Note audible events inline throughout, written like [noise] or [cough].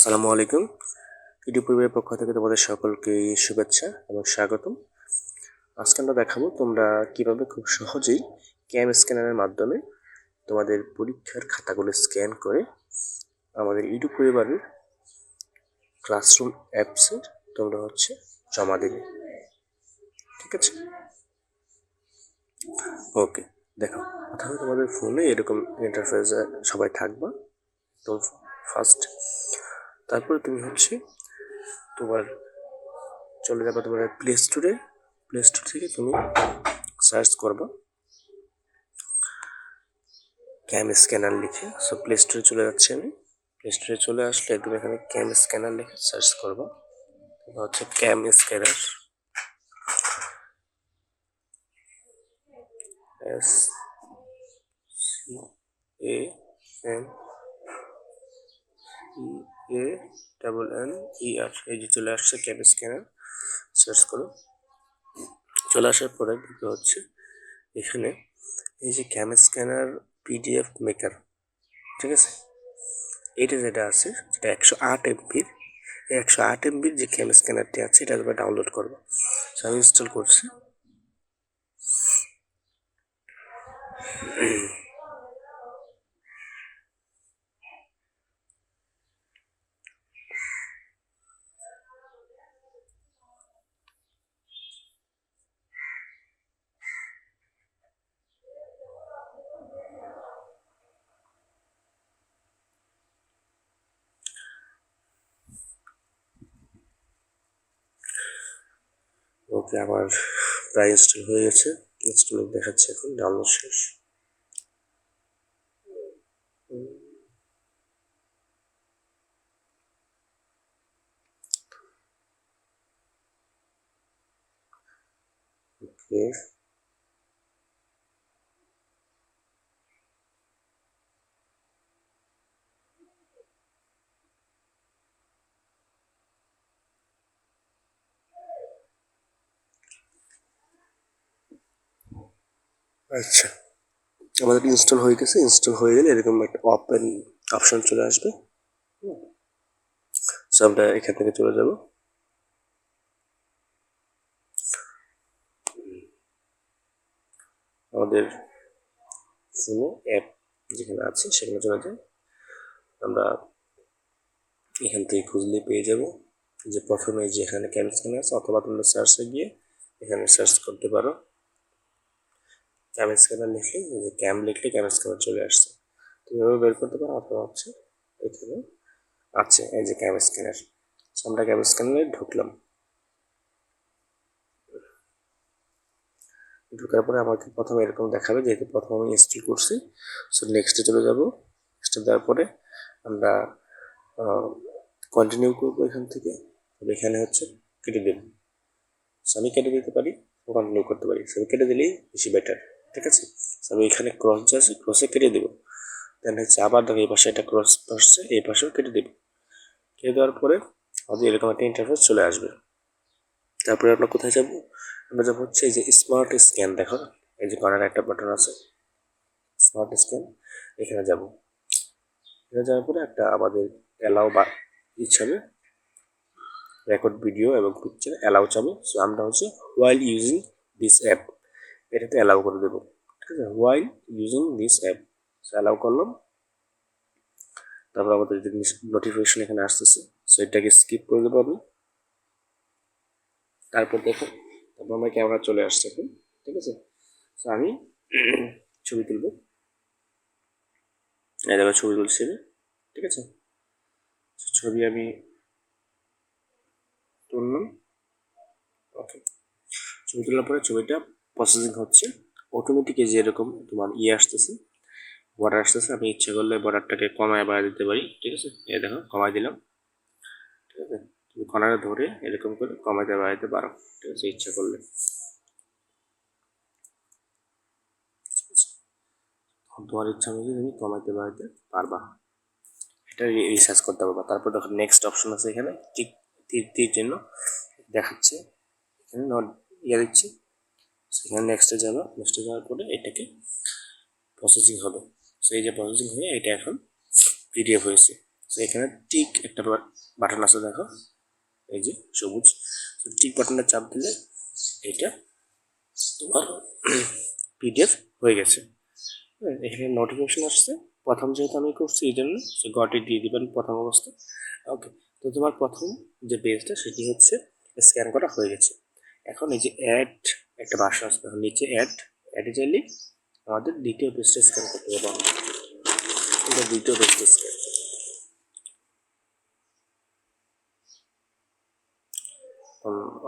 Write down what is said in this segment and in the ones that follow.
আসসালামু আলাইকুম। ইউটিউব পরিবারের পক্ষ থেকে তোমাদের সকলকে শুভেচ্ছা এবং স্বাগতম। আজকে আমরা দেখাবো তোমরা কীভাবে খুব সহজেই ক্যাম স্ক্যানারের মাধ্যমে তোমাদের পরীক্ষার খাতাগুলো স্ক্যান করে আমাদের ইউটিউব পরিবারের ক্লাসরুম অ্যাপসে তোমরা হচ্ছে জমা দেবে। ঠিক আছে? ওকে, দেখো। প্রথমে তোমাদের ফোনে এরকম ইন্টারফেসে সবাই থাকবা। তো ফার্স্ট তারপরে তুমি হচ্ছে তোমার চলে যাবে তোমার প্লে স্টোরে প্লে স্টোর থেকে তুমি সার্চ করবা। ক্যাম স্ক্যানার লিখে। সো প্লে স্টোরে চলে যাচ্ছি আমি। প্লে স্টোরে চলে আসলে তুমি এখানে ক্যাম স্ক্যানার লিখে সার্চ করবা। এটা হচ্ছে cam scanner S C A M A double N E R এই যে চলে আসছে ক্যাব স্ক্যানার সার্চ করো। চলে আসার পরে দেখতে হচ্ছে এখানে এই যে ক্যাম স্ক্যানার পিডিএফ মেকার ঠিক আছে? যেটা আছে, সেটা একশো আট এমবির একশো আট এমবির যে ক্যাম স্ক্যানারটি আছে, এটা তোমরা ডাউনলোড করব। আমি ইনস্টল করছি। ওকে আমার প্রায় ইনস্টল হয়ে গেছে। ইনস্টলিং দেখাচ্ছে এখন ডাউনলোড শেষ। ওকে আচ্ছা। আমাদের ইনস্টল হয়ে গেছে ইনস্টল হয়ে গেলে এরকম একটা ওপেন অপশন চলে আসবে। আমরা এখান থেকে চলে যাব। আমাদের ফোনে অ্যাপ যেখানে আছে, সেখানে চলে যাই। আমরা এখান থেকে খুঁজলে পেয়ে যাব যে প্রথমে যেখানে স্ক্যান আছে, অথবা তোমরা সার্চে গিয়ে এখানে সার্চ করতে পারো। ক্যাম স্ক্যানার লিখলে যে ক্যাম লিখলে ক্যাম স্ক্যানার চলে আসছে। তুমি এভাবে বের করতে পারো অথবা হচ্ছে এখানে আছে, এই যে ক্যাম স্ক্যানার আমরা ক্যাম স্ক্যানারে ঢুকলাম। ঢোকার পরে আমাকে প্রথমে এরকম দেখাবে, যেহেতু প্রথম আমি ইনস্টল করছি। সো নেক্সটে চলে যাব। নেক্সটে দেওয়ার পরে আমরা কন্টিনিউ করব এখান থেকে। এখানে হচ্ছে কেটে দেব আমি কেটে দিতে পারি কন্টিনিউ করতে পারি। সো কেটে দিলেই বেশি বেটার ঠিক আছে? আমি এখানে ক্রস যে আছে ক্রসে কেটে দেবো। দেন হচ্ছে আবার দেখো এই পাশে একটা ক্রস আসছে এই পাশেও কেটে দেবো। কেটে দেওয়ার পরে আমাদের এরকম একটা ইন্টারফেস চলে আসবে। তারপরে আমরা কোথায় যাব? আমরা যাব হচ্ছে এই যে স্মার্ট স্ক্যান দেখো। এই যে কর্নার একটা বাটন আছে। স্মার্ট স্ক্যান এখানে যাব। এখানে যাওয়ার পরে একটা আমাদের অ্যালাউ বা ইচ্ছাবে রেকর্ড ভিডিও এবং পিকচার অ্যালাউ চাবে সো আমরা হচ্ছে ওয়াইল ইউজিং দিস অ্যাপ এটাতে অ্যালাউ করে দেবো। ঠিক আছে? While using this app allow করলাম। তারপর আমাদের যদি নোটিফিকেশন এখানে আসতেছে সো এটাকে স্কিপ করে দেবো আমি। তারপর দেখো, তারপর আমার ক্যামেরা চলে আসছে এখন, ঠিক আছে? সো আমি [clears throat] ছবি তুলব। এই দেখো, ছবি তুলছি ঠিক আছে? ছবি আমি তুললাম। ওকে ছবি তোলার পরে ছবিটা প্রসেসিং হচ্ছে অটোমেটিক যে এরকম তোমার ইয়ে আসতেছে বর্ডার আসতেছে, আমি ইচ্ছে করলে বর্ডারটাকে কমায় বাড়া দিতে পারি, ঠিক আছে? এই দেখো, কমায় দিলাম, ঠিক আছে? তুমি কর্নারে ধরে এরকম করে কমাইতে বাড়াইতে পারো, ঠিক আছে? ইচ্ছা করলে। তোমার ইচ্ছা অনুযায়ী তুমি কমাইতে বাড়াইতে পারবা। এটা রিসার্চ করতে পারবা। তারপর দেখো নেক্সট অপশন আছে এখানে টিক তীর জন্য দেখাচ্ছে। এখানে ইয়ে দিচ্ছি। সেখানে নেক্সটে যাব। নেক্সটে যাওয়ার পরে এটাকে প্রসেসিং হবে। সো এই যে প্রসেসিং হয়ে এটা এখন পিডিএফ হয়েছে। তো এখানে টিক একটা বাটন আছে দেখো। এই যে সবুজ। টিক বাটনটা চাপ দিলে এটা তোমার পিডিএফ হয়ে গেছে। হ্যাঁ, এখানে নোটিফিকেশন আসছে। প্রথম যেহেতু আমি করছি এই জন্য সে গটি দিয়ে দিবেন প্রথম অবস্থায় ওকে তো তোমার প্রথম যে পেজটা সেটি হচ্ছে স্ক্যান করা হয়ে গেছে। এখন এই যে অ্যাড একটা আসবে এখন নিচে অ্যাড অ্যাডে চাইলে আমাদের দ্বিতীয় পেজটা স্ক্যান করতে হবে। এটা দ্বিতীয় পেজটা স্ক্যান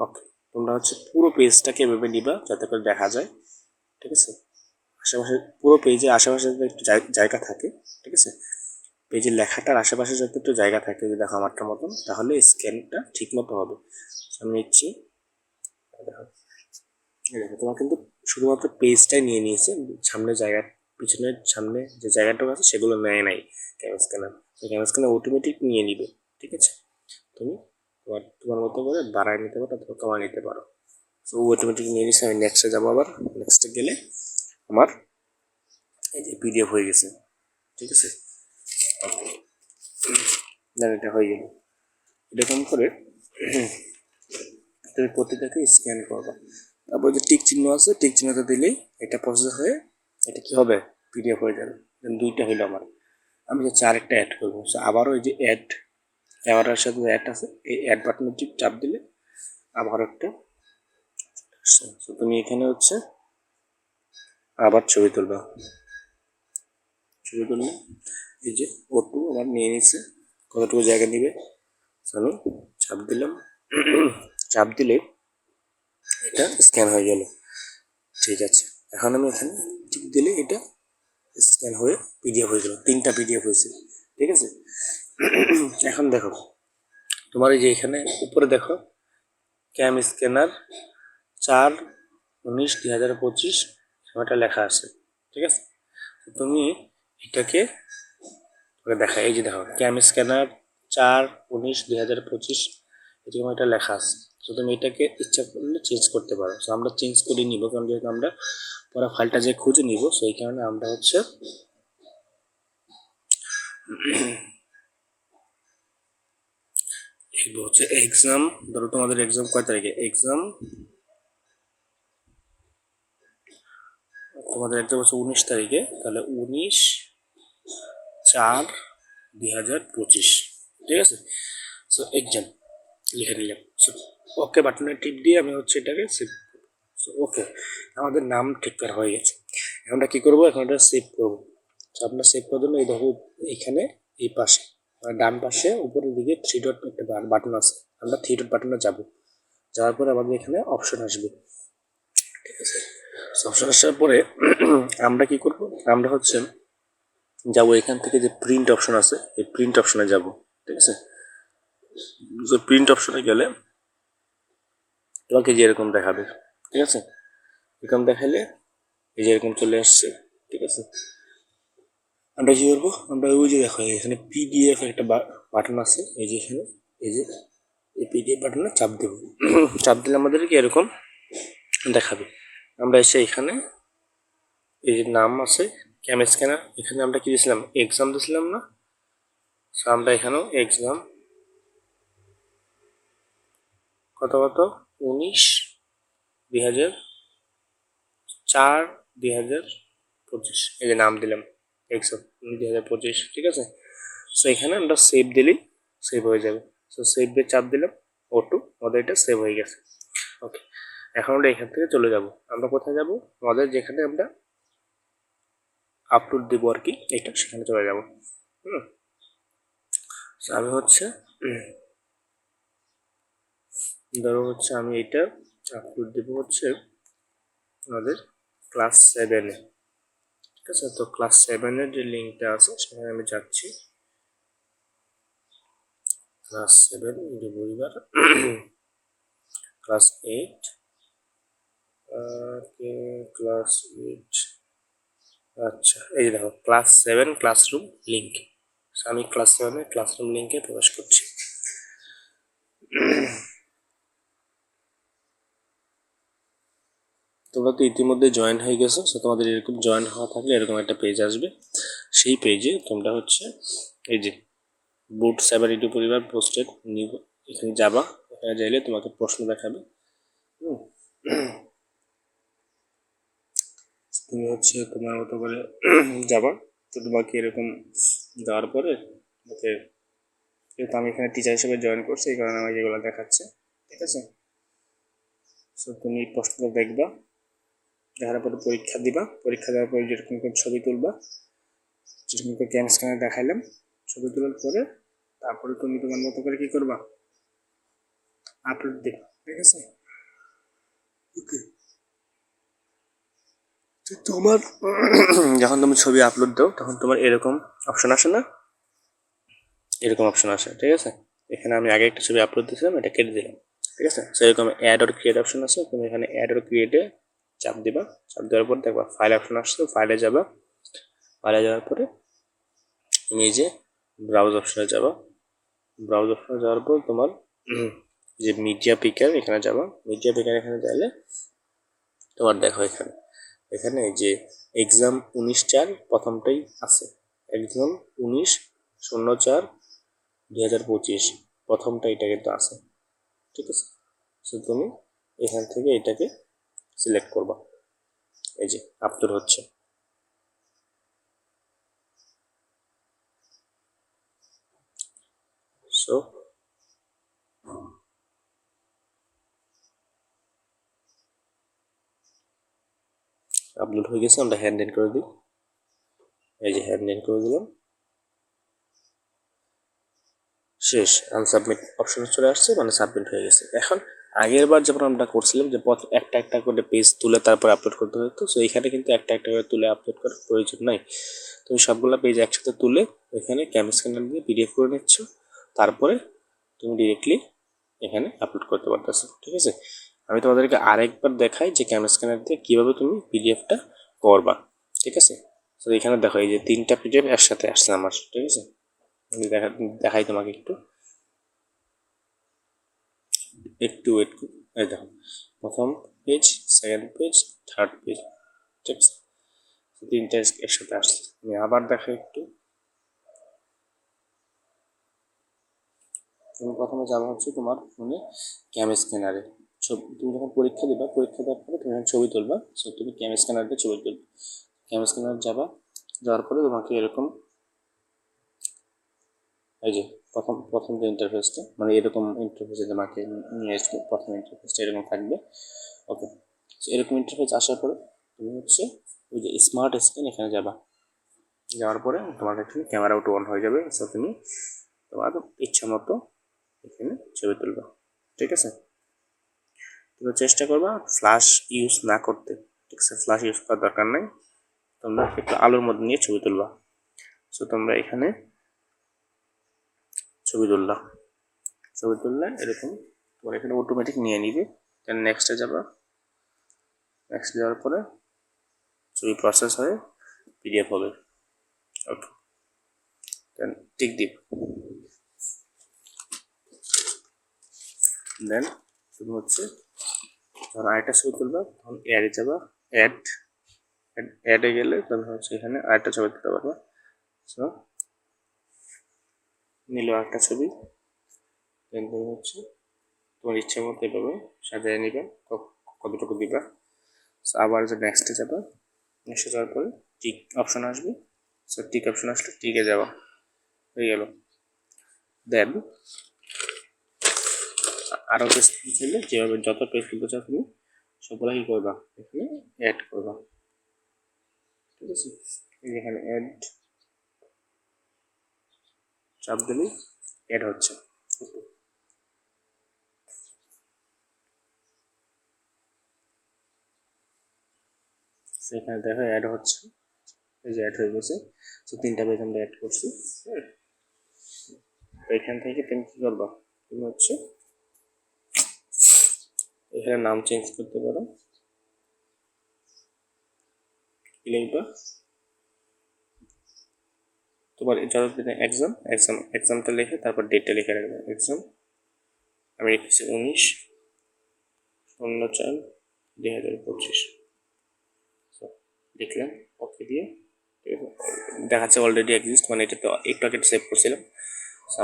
ওকে তোমরা হচ্ছে পুরো পেজটাকে এভাবে নিবা যাতে করে দেখা যায়, ঠিক আছে? আশেপাশে, পুরো পেজে আশেপাশে যাতে একটু জায়- জায়গা থাকে, ঠিক আছে? পেজের লেখাটার আশেপাশে যাতে একটু জায়গা থাকে, যদি দেখো আমারটার মতন, তাহলে স্ক্যানটা ঠিক মতো হবে। আমি নিচ্ছি। দেখো দেখো তোমার কিন্তু শুধুমাত্র পেজটাই নিয়ে নিয়েছে। সামনে জায়গা পিছনের সামনে যে জায়গাটুকু আছে সেগুলো নেয় নাই camera scanner camera scanner automatic নিয়ে নিবে, ঠিক আছে? তুমি তোমার তোমার মতো করে বাড়ায় নিতে পারো অথবা কমায় নিতে পারো। সো অটোমেটিক নিয়ে নিচ্ছে আমি নেক্সটে যাব আবার। নেক্সটে গেলে আমার এই যে পিডিএফ হয়ে গেছে, ঠিক আছে? দেন এটা হয়ে গেল। এরকম করে তুমি প্রতিটাকে স্ক্যান করবা। তারপর যে টিক চিহ্ন আছে টিক চিহ্নটা দিলেই এটা প্রসেস হয়ে এটা কি হবে? পিডিএফ হয়ে যাবে। দুইটা হইল আমার। আমি যাচ্ছি আরেকটা অ্যাড করব। আবারও এই যে অ্যাড ক্যামেরার সাথে অ্যাড আছে, এই অ্যাড বাটনে চাপ দিলে আবার একটা তুমি এখানে হচ্ছে আবার ছবি তুলবা। ছবি তুললে এই যে ওটু আমার নিয়ে নিচ্ছে কতটুকু জায়গা নিবে? আমি চাপ দিলাম। [clears throat] চাপ দিলে এটা স্ক্যান হয়ে গেল। ঠিক আছে। এখন আমি এখানে টিপ দিলে এটা স্ক্যান হয়ে পিডিএফ হয়ে গেল। তিনটা পিডিএফ হয়েছে। ঠিক আছে? এখন দেখো, তোমার এই যে এখানে উপরে দেখো ক্যাম স্ক্যানার চার উনিশ দুই হাজার পঁচিশ এটা লেখা আছে। ঠিক আছে? তুমি এটাকে দেখা, এই যে দেখো ক্যাম স্ক্যানার চার উনিশ দুই হাজার পঁচিশ এরকম একটা লেখা আছে। তো তুমি এটাকে ইচ্ছা করলে চেঞ্জ করতে পারো। তো আমরা চেঞ্জ করে নিব, কারণ যেহেতু আমরা পরে ফাইলটা যে খুঁজে নিব সেই কারণে আমরা হচ্ছে হচ্ছে এক্সাম ধরো তোমাদের এক্সাম কয় তারিখে? এক্সাম তোমাদের এক্সাম হচ্ছে উনিশ তারিখে, তাহলে উনিশ চার দুই হাজার পঁচিশ। ঠিক আছে? সো এক্সাম লিখে নিলাম। সো ওকে বাটনে টিপ দিয়ে আমি হচ্ছে এটাকে সেভ সো ওকে আমাদের নাম ঠিক করা হয়ে গেছে। এখন আমরা কী করব? এখন এটা সেভ করব। তো আপনার সেভ করার জন্য এই দেখো এইখানে এই পাশে। মানে ডান পাশে, উপরের দিকে থ্রি ডট একটা বাটন আছে। আমরা থ্রি ডট বাটনে যাব। যাওয়ার পরে আমাদের এখানে অপশন আসবে। ঠিক আছে? অপশন আসার পরে [clears throat] আমরা কি করব? আমরা হচ্ছে যাব এখান থেকে যে প্রিন্ট অপশন আছে, এই প্রিন্ট অপশনে যাব। ঠিক আছে? প্রিন্ট অপশনে গেলে তোমাকে যেরকম দেখাবে, ঠিক আছে? এরকম দেখালে এই যে এরকম চলে আসছে, ঠিক আছে? আমরা কি করব? আমরা ওই যে দেখো, এখানে পিডিএফ একটা বাটন আছে, এই যে এখানে, এই যে, এই পিডিএফ বাটনে চাপ দেবো। [clears throat] চাপ দিলে আমাদেরকে এরকম দেখাবে। আমরা এসে এখানে এই যে নাম আছে ক্যাম স্ক্যানার এখানে আমরা কি দিয়েছিলাম এক্সাম দিয়েছিলাম না? সো আমরা এখানেও এক্সাম কত কত? উনিশ দুই হাজার চার দুই হাজার পঁচিশ। এই যে নাম দিলাম এক্সাম দুই হাজার পঁচিশ, ঠিক আছে? সো এখানে আমরা সেভ দিলেই সেভ হয়ে যাবে। সো সেভ দিয়ে চাপ দিলাম ও টু আমাদের এটা সেভ হয়ে গেছে। ওকে এখন আমরা এখান থেকে চলে যাব। আমরা কোথায় যাব? আমাদের যেখানে আমরা আপলোড দেবো আর কি এটা সেখানে চলে যাব। হুম আমি হচ্ছে ধরো হচ্ছে আমি এটা আপলোড দেবো হচ্ছে আমাদের ক্লাস সেভেনে ঠিক আছে? তো ক্লাস সেভেনের যে লিঙ্কটা আছে, সেখানে আমি যাচ্ছি। ক্লাস সেভেন পরিবার ক্লাস এইট ক্লাস এইট আচ্ছা এই দেখো ক্লাস সেভেন ক্লাসরুম লিঙ্ক আমি ক্লাস সেভেনের ক্লাসরুম লিঙ্কে প্রবেশ করছি। তোমরা তো ইতিমধ্যে জয়েন হয়ে গেছো সো তোমাদের এরকম জয়েন হওয়া থাকলে এরকম একটা পেজ আসবে। সেই পেজে তোমরা হচ্ছে এই যে বুট সেভারিটি পরিবার পোস্টেড নিউ এখানে যাবা এখানে যাইলে তোমাকে প্রশ্ন দেখাবে। তুমি হচ্ছে তোমার মতো করে যাবা, তো তোমাকে এরকম যাওয়ার পরে তোমাকে যেহেতু আমি এখানে টিচার হিসেবে জয়েন করছি, এই কারণে আমাকে এগুলো দেখাচ্ছে, ঠিক আছে? সো তুমি প্রশ্নটা দেখবা। দেখার পরে পরীক্ষা দিবা। পরীক্ষা দেওয়ার পরে যেরকম করে ছবি তুলবা যেরকম করে ক্যাম স্ক্যানার দেখাইলাম ছবি তোলার পরে তারপরে তুমি তোমার মতো করে কি করবা? আপলোড দিবা ঠিক আছে? ওকে তোমার যখন তুমি ছবি আপলোড দাও তখন তোমার এরকম অপশন আসে না? এরকম অপশন আসে ঠিক আছে? এখানে আমি আগে একটা ছবি আপলোড দিয়েছিলাম এটা কেটে দিলাম ঠিক আছে? সেরকম অ্যাড অর ক্রিয়েট অপশন আছে তুমি এখানে অ্যাড অর ক্রিয়েটে চাপ দিবা, চাপ দেওয়ার পর দেখবা ফাইল অপশন আসছে ফাইলে যাবা। ফাইলে যাওয়ার পরে তুমি এই যে ব্রাউজ অপশনে যাবা। ব্রাউজ অপশনে যাওয়ার পর তোমার যে মিডিয়া পিকার এখানে যাবা। মিডিয়া পিকার এখানে যাইলে তোমার দেখো এখানে। এখানে যে এক্সাম উনিশ চার প্রথমটাই আছে। এক্সাম উনিশ শূন্য চার দুই হাজার পঁচিশ, প্রথমটা এটা কিন্তু আছে। ঠিক আছে? সো তুমি এখান থেকে এটাকে সিলেক্ট করবা। এই যে আপলোড হচ্ছে। সো আপলোড হয়ে গেছে, আমরা হ্যান্ড করে দিই। এই যে হ্যান্ড করে দিলাম। শেষ আনসাবমিট অপশন চলে আসছে মানে সাবমিট হয়ে গেছে। এখন আগের বার যখন আমরা করছিলাম যে পথ একটা একটা করে পেজ তুলে তারপর আপলোড করতে হতো সো এখানে কিন্তু একটা একটা করে তুলে আপলোড করার প্রয়োজন নাই। তুমি সবগুলো পেজ একসাথে তুলে ওইখানে ক্যামেরা স্ক্যানার দিয়ে পিডিএফ করে নিচ্ছ, তারপরে তুমি ডিরেক্টলি এখানে আপলোড করতে পারতেছো, ঠিক আছে? আমি তোমাদেরকে আরেকবার দেখাই যে ক্যামেরা স্ক্যানার দিয়ে কীভাবে তুমি পিডিএফটা করবা, ঠিক আছে? তো এখানে দেখো, এই যে তিনটা পিডিএফ একসাথে আসছে আমার, ঠিক আছে? দেখা দেখাই তোমাকে একটু। একটু ওয়েট এই দেখো, প্রথম page second page third page ঠিক আছে? তিনটা একসাথে আসছে। আমি আবার দেখাই একটু। তুমি প্রথমে যাবা হচ্ছে তোমার ফোনে ক্যাম স্ক্যানারে ছবি, তুমি যখন পরীক্ষা দিবা, পরীক্ষা দেওয়ার পরে তুমি যখন ছবি তুলবা সো তুমি ক্যাম স্ক্যানার দিয়ে ছবি তুলবে। ক্যাম স্ক্যানার যাবা, যাওয়ার পরে তোমাকে এরকম, এই যে প্রথম প্রথম যে ইন্টারফেসটা মানে এরকম ইন্টারফেসে তোমাকে নিয়ে আসবে প্রথম ইন্টারফেসটা এরকম থাকবে। ওকে এরকম ইন্টারফেস আসার পরে তুমি হচ্ছে ওই যে স্মার্ট স্ক্রিন এখানে যাবা। যাওয়ার পরে তোমার এখানে ক্যামেরা আউট অন হয়ে যাবে। সো তুমি তোমার ইচ্ছা মতো এখানে ছবি তুলবা। ঠিক আছে? তুমি চেষ্টা করবা ফ্ল্যাশ ইউজ না করতে। ঠিক আছে? ফ্ল্যাশ ইউজ করার দরকার নাই। তোমরা একটু আলোর মধ্যে নিয়ে ছবি তুলবা। সো তোমরা এখানে ছবি তুললাম ছবি তুললে এরকম। তোমার এখানে অটোমেটিক নিয়ে নিবে। দেন নেক্সটে যাবা। নেক্সট যাওয়ার পরে ছবি প্রসেস হয়ে পিডিএফ হবে। ওকে দেন টিক দিপ দেন তুমি হচ্ছে ধর আরেকটা ছবি তুলবা, তখন অ্যাডে যাবা। অ্যাড অ্যাডে গেলে তখন হচ্ছে এখানে আরেকটা ছবি তুলতে পারবা। সো নিল একটা ছবি। তুমি হচ্ছে তোমার ইচ্ছে মতো এভাবে সাজিয়ে নিবে কতটুকু দিবা। আবার যে নেক্সটে যাবা নেক্সটে যাওয়ার পরে টিক অপশন আসবে। সো টিক অপশন আসলে টিকে যাওয়া হয়ে গেল। দেন আরও পেজ চাইলে যেভাবে যত পেজ তুলতে চাও তুমি সবগুলো কি করবা। এখানে অ্যাড করবা। ঠিক আছে? এখানে অ্যাড চাপ দিলেই অ্যাড হচ্ছে। সেখানে দেখো অ্যাড হচ্ছে। এই যে অ্যাড হয়ে গেছে। তো তিনটা পেজ আমরা অ্যাড করছি। হ্যাঁ এখান থেকে তুমি কি করবা? তুমি হচ্ছে এখানে নাম চেঞ্জ করতে পারো। লিখবা তোমার যতদিন এক্সাম এক্সাম এক্সামটা লিখে তারপর ডেটটা লিখে রাখবে। এক্সাম আমি লিখেছি উনিশ, শূন্য চার, দুই হাজার পঁচিশ। লিখলাম ওকে দিয়ে? দেখাচ্ছে অলরেডি এক্সিস্ট মানে এটা তো একটু আগে সেভ করছিলাম।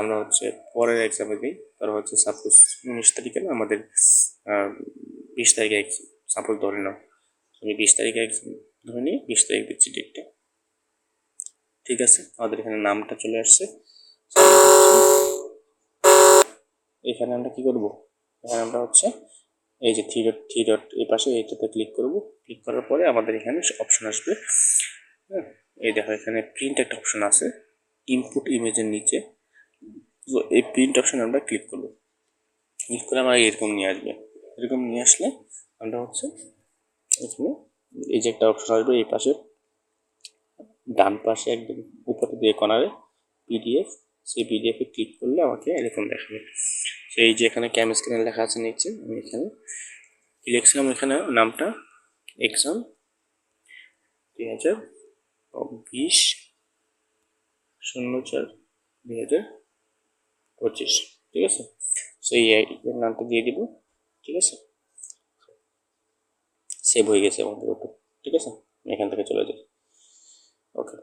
আমরা হচ্ছে পরের এক্সামে দিই তার হচ্ছে সাপোজ উনিশ তারিখে না আমাদের বিশ তারিখে সাপোজ ধরে নাও। আমি বিশ তারিখে ধরে নিই বিশ তারিখ দিচ্ছি ডেটটা ঠিক আছে? আমাদের এখানে নামটা চলে আসছে। এখানে আমরা কি করব? এখানে আমরা হচ্ছে এই যে থ্রি ডট থ্রি ডট এই পাশে এইটাতে ক্লিক করব। ক্লিক করার পরে আমাদের এখানে অপশন আসবে। হ্যাঁ এই দেখো এখানে প্রিন্ট একটা অপশন আছে ইনপুট ইমেজের নিচে। তো এই প্রিন্ট অপশন আমরা ক্লিক করব। ক্লিক করে আমরা এরকম নিয়ে আসবে। এরকম নিয়ে আসলে আমরা হচ্ছে এখানে এই যে একটা অপশন আসবে এই পাশে। ডান পাশে একদম উপরে দিয়ে কর্নারে পিডিএফ সেই পিডিএফে ক্লিক করলে আমাকে এরকম দেখাবে। সেই যে এখানে ক্যাম স্ক্রিনে লেখা আছে নিচে, আমি এখানে লিখছিলাম এখানে নামটা এক্সাম দুই হাজার বিশ শূন্য চার দুই হাজার পঁচিশ, ঠিক আছে? সো এই নামটা দিয়ে দিব, ঠিক আছে? সেভ হয়ে গেছে আমাদের ওটা ঠিক আছে? এখান থেকে চলে যাই। ওকে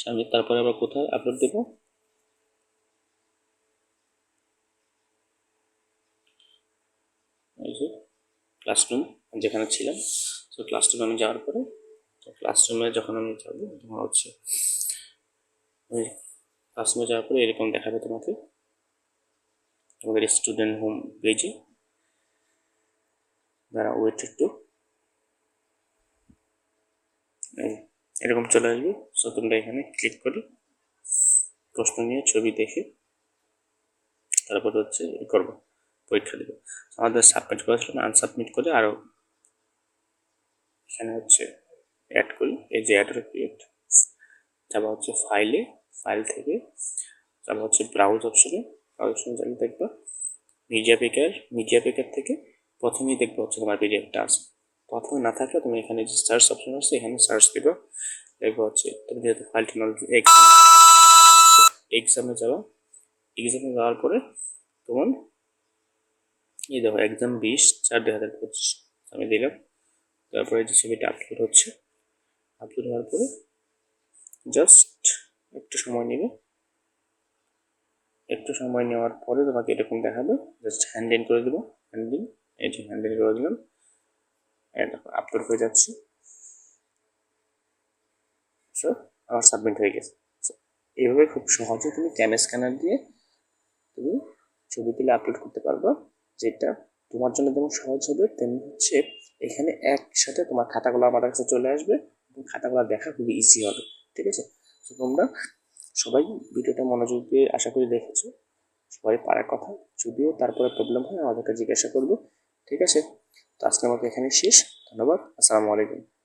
সামনে তারপরে আবার কোথায় আপলোড দেব? এই যে ক্লাসরুম যেখানে ছিলাম তো ক্লাসরুমে আমি যাওয়ার পরে ক্লাসরুমে যখন আমি যাব তখন হচ্ছে ক্লাসরুমে যাওয়ার পরে এরকম দেখাবে তোমাকে, আমাদের স্টুডেন্ট হোম পেজে দাঁড়া ওয়েট এই এরকম চলে আসবে। সো তোমরা এখানে ক্লিক করে। প্রশ্ন নিয়ে ছবি দেখে। তারপর হচ্ছে ই করব, পরীক্ষা দেবো। আমাদের সাবমিট করেছিলাম আনসাবমিট করে আরও এখানে হচ্ছে অ্যাড করি। এই যে অ্যাড ক্রিয়েট যাবা হচ্ছে ফাইলে ফাইল থেকে যাবা হচ্ছে ব্রাউজ অপশনে ব্রাউজ অপশনে যাবে দেখবা মিডিয়া পেকার মিডিয়া পেকার থেকে প্রথমেই দেখব হচ্ছে তোমার পিডিএফটা আছে প্রথমে না থাকলে তুমি এখানে যে সার্চ অপশন আছে, এখানে সার্চ দিবা। দেখব হচ্ছে, তুমি যেহেতু ফাইলটি নল এক্সাম এক্সামে যাওয়া এক্সামে যাওয়ার পরে তোমার এই দেখো এক্সাম বিশ চার দুই হাজার পঁচিশ, আমি দিলাম। তারপরে যে ছবিটা আপলোড হচ্ছে আপলোড হওয়ার পরে জাস্ট একটু সময় নেবে। একটু সময় নেওয়ার পরে তোমাকে এরকম দেখাবে জাস্ট হ্যান্ড ইন করে দেবো হ্যান্ড ইন এই যে হ্যান্ড ইন করে দিলাম। দেখো আপলোড হয়ে যাচ্ছে। সো আমার সাবমিট হয়ে গেছে। এইভাবে খুব সহজে তুমি ক্যাম স্ক্যানার দিয়ে তুমি ছবি তুলে আপলোড করতে পারবে। যেটা তোমার জন্য যেমন সহজ হবে, তেমনি হচ্ছে এখানে একসাথে তোমার খাতাগুলো আমার কাছে চলে আসবে। এবং খাতাগুলো দেখা খুবই ইজি হবে। ঠিক আছে? তো তোমরা সবাই ভিডিওটা মনোযোগ দিয়ে আশা করি দেখেছ। সবাই পারার কথা। যদিও তারপরে প্রবলেম হয়, আমাদেরকে জিজ্ঞাসা করবে। ঠিক আছে? তো আজকে আমাকে এখানে শেষ। ধন্যবাদ। আসসালামু আলাইকুম।